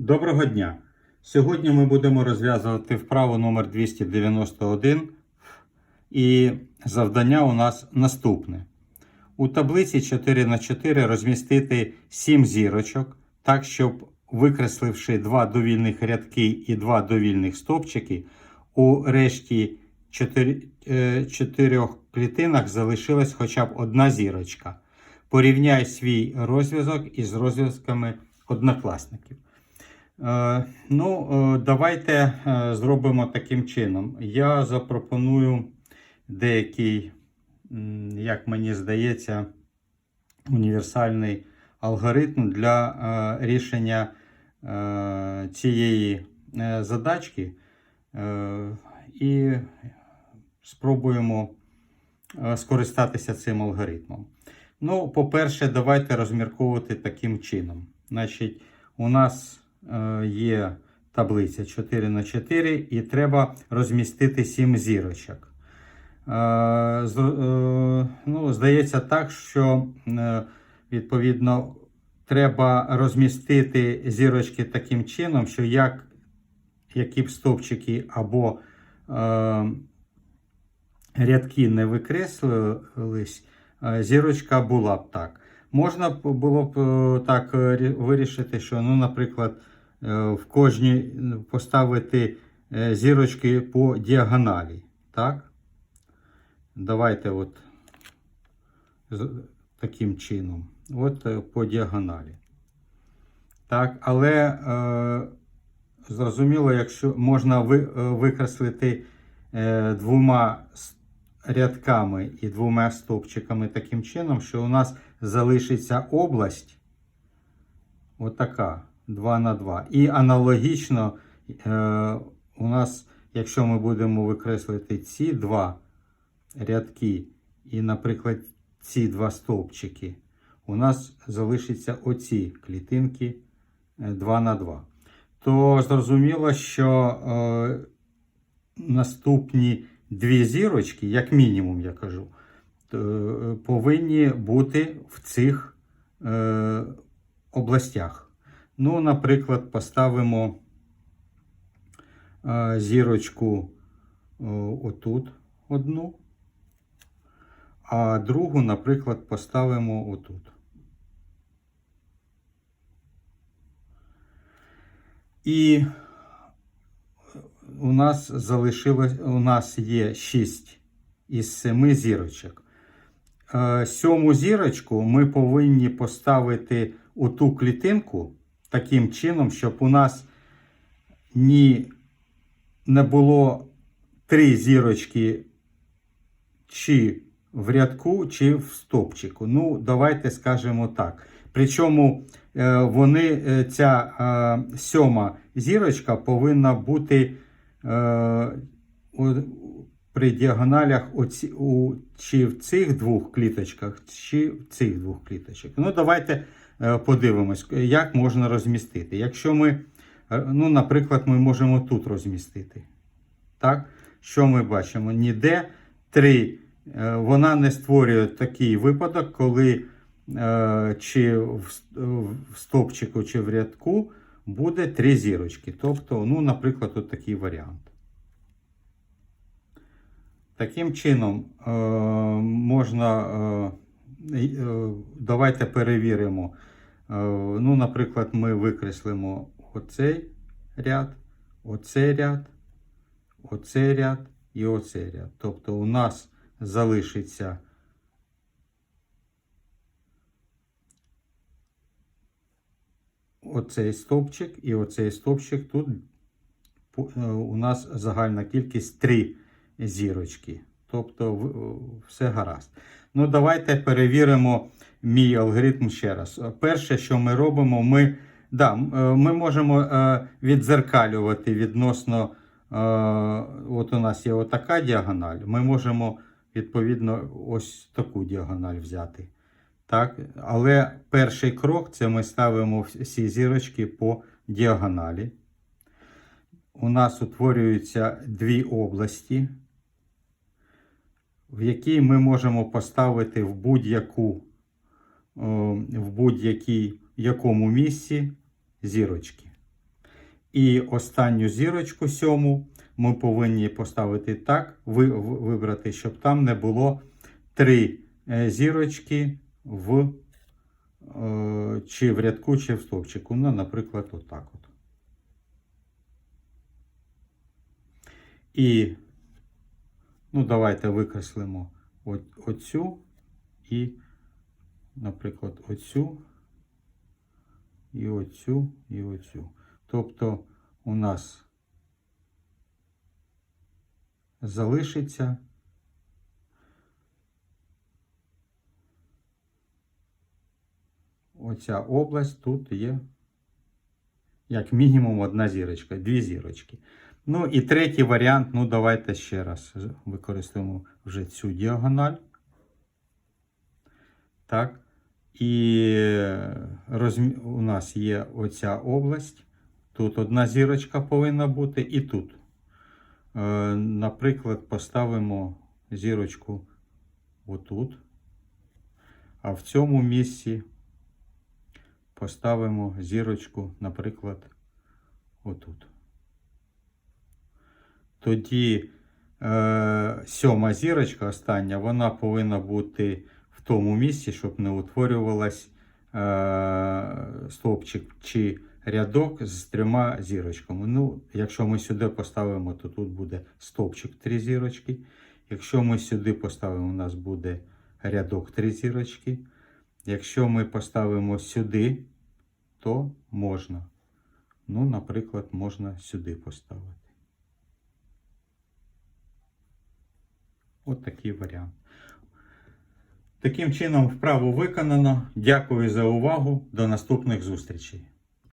Доброго дня! Сьогодні ми будемо розв'язувати вправу номер 291 і завдання у нас наступне. У таблиці 4 на 4 розмістити 7 зірочок, так, щоб викресливши два довільних рядки і два довільних стовпчики, у решті 4, 4 клітинах залишилась хоча б одна зірочка. Порівняй свій розв'язок із розв'язками однокласників. Е, ну, е, давайте е, зробимо таким чином. Я запропоную деякий, як мені здається, універсальний алгоритм для рішення цієї задачки. І спробуємо скористатися цим алгоритмом. Ну, по-перше, давайте розмірковувати таким чином. Значить, у нас є таблиця 4 на 4 і треба розмістити 7 зірочок. Е, е, ну, здається так, що е, відповідно треба розмістити зірочки таким чином, що як які б стовпчики або е, рядки не викреслились, е, зірочка була б так. Можна було б е, так е, вирішити, що, ну, наприклад, е, в кожній поставити зірочки по діагоналі. Так? Давайте от таким чином. От по діагоналі. Так, але е, зрозуміло, якщо можна ви, викреслити е, двома рядками і двома стовпчиками таким чином, що у нас залишиться область отака 2 на 2. І аналогічно е, у нас, якщо ми будемо викреслити ці два рядки і, наприклад, ці два стовпчики, у нас залишиться оці клітинки 2 на 2. То зрозуміло, що е, наступні дві зірочки, як мінімум, я кажу, е, повинні бути в цих е, областях. Ну, наприклад, поставимо е, зірочку е, отут одну, а другу, наприклад, поставимо отут. І у нас залишилось, у нас є 6 із 7 зірочок. Е, Сьому зірочку ми повинні поставити у ту клітинку таким чином, щоб у нас ні не було три зірочки чи в рядку, чи в стопчику. Ну, давайте скажемо так. Причому е, вони, е, ця сьома зірочка повинна бути при діагоналях оці, у, чи в цих двох кліточках, чи в цих двох кліточках. Ну, давайте е, подивимось, як можна розмістити. Якщо ми, е, ну, наприклад, ми можемо тут розмістити. Так? Що ми бачимо? Ніде три. е, Вона не створює такий випадок, коли е, чи в, с- в стовпчику, чи в рядку буде три зірочки. Тобто, ну, наприклад, от такий варіант. Таким чином, е, можна. Е, е, давайте перевіримо. Ну, наприклад, ми викреслимо оцей ряд, оцей ряд, оцей ряд і оцей ряд. Тобто у нас залишиться оцей стовпчик і оцей стовпчик. Тут у нас загальна кількість 3 зірочки. Тобто все гаразд. Ну, давайте перевіримо мій алгоритм ще раз. Перше, що ми робимо, ми, да, е, ми можемо е, відзеркалювати відносно. Е, от у нас є отака діагональ. Ми можемо відповідно ось таку діагональ взяти. Так? Але перший крок це ми ставимо всі зірочки по діагоналі. У нас утворюються дві області, в якій ми можемо поставити в будь-яку е, в будь-якій якому місці зірочки. І останню зірочку сьому ми повинні поставити так, ви, вибрати, щоб там не було три е, зірочки в е, чи в рядку, чи в стовпчику. Ну, наприклад, отак от. І ну, давайте викреслимо оцю і, наприклад, оцю, і оцю, і оцю. Тобто у нас залишиться оця область, тут є як мінімум одна зірочка, дві зірочки. Ну і третій варіант, ну давайте ще раз використаємо вже цю діагональ. Так. І розмі... у нас є оця область. Тут одна зірочка повинна бути, і тут. Е, наприклад, поставимо зірочку отут. А в цьому місці поставимо зірочку, наприклад, отут. Тоді е, сьома зірочка остання, вона повинна бути в тому місці, щоб не утворювалась е, стовпчик чи рядок з трьома зірочками. Ну, якщо ми сюди поставимо, то тут буде стовпчик три зірочки. Якщо ми сюди поставимо, у нас буде рядок три зірочки. Якщо ми поставимо сюди, то можна. Ну, наприклад, можна сюди поставити. От такий варіант. Таким чином, вправу виконано. Дякую за увагу. До наступних зустрічей.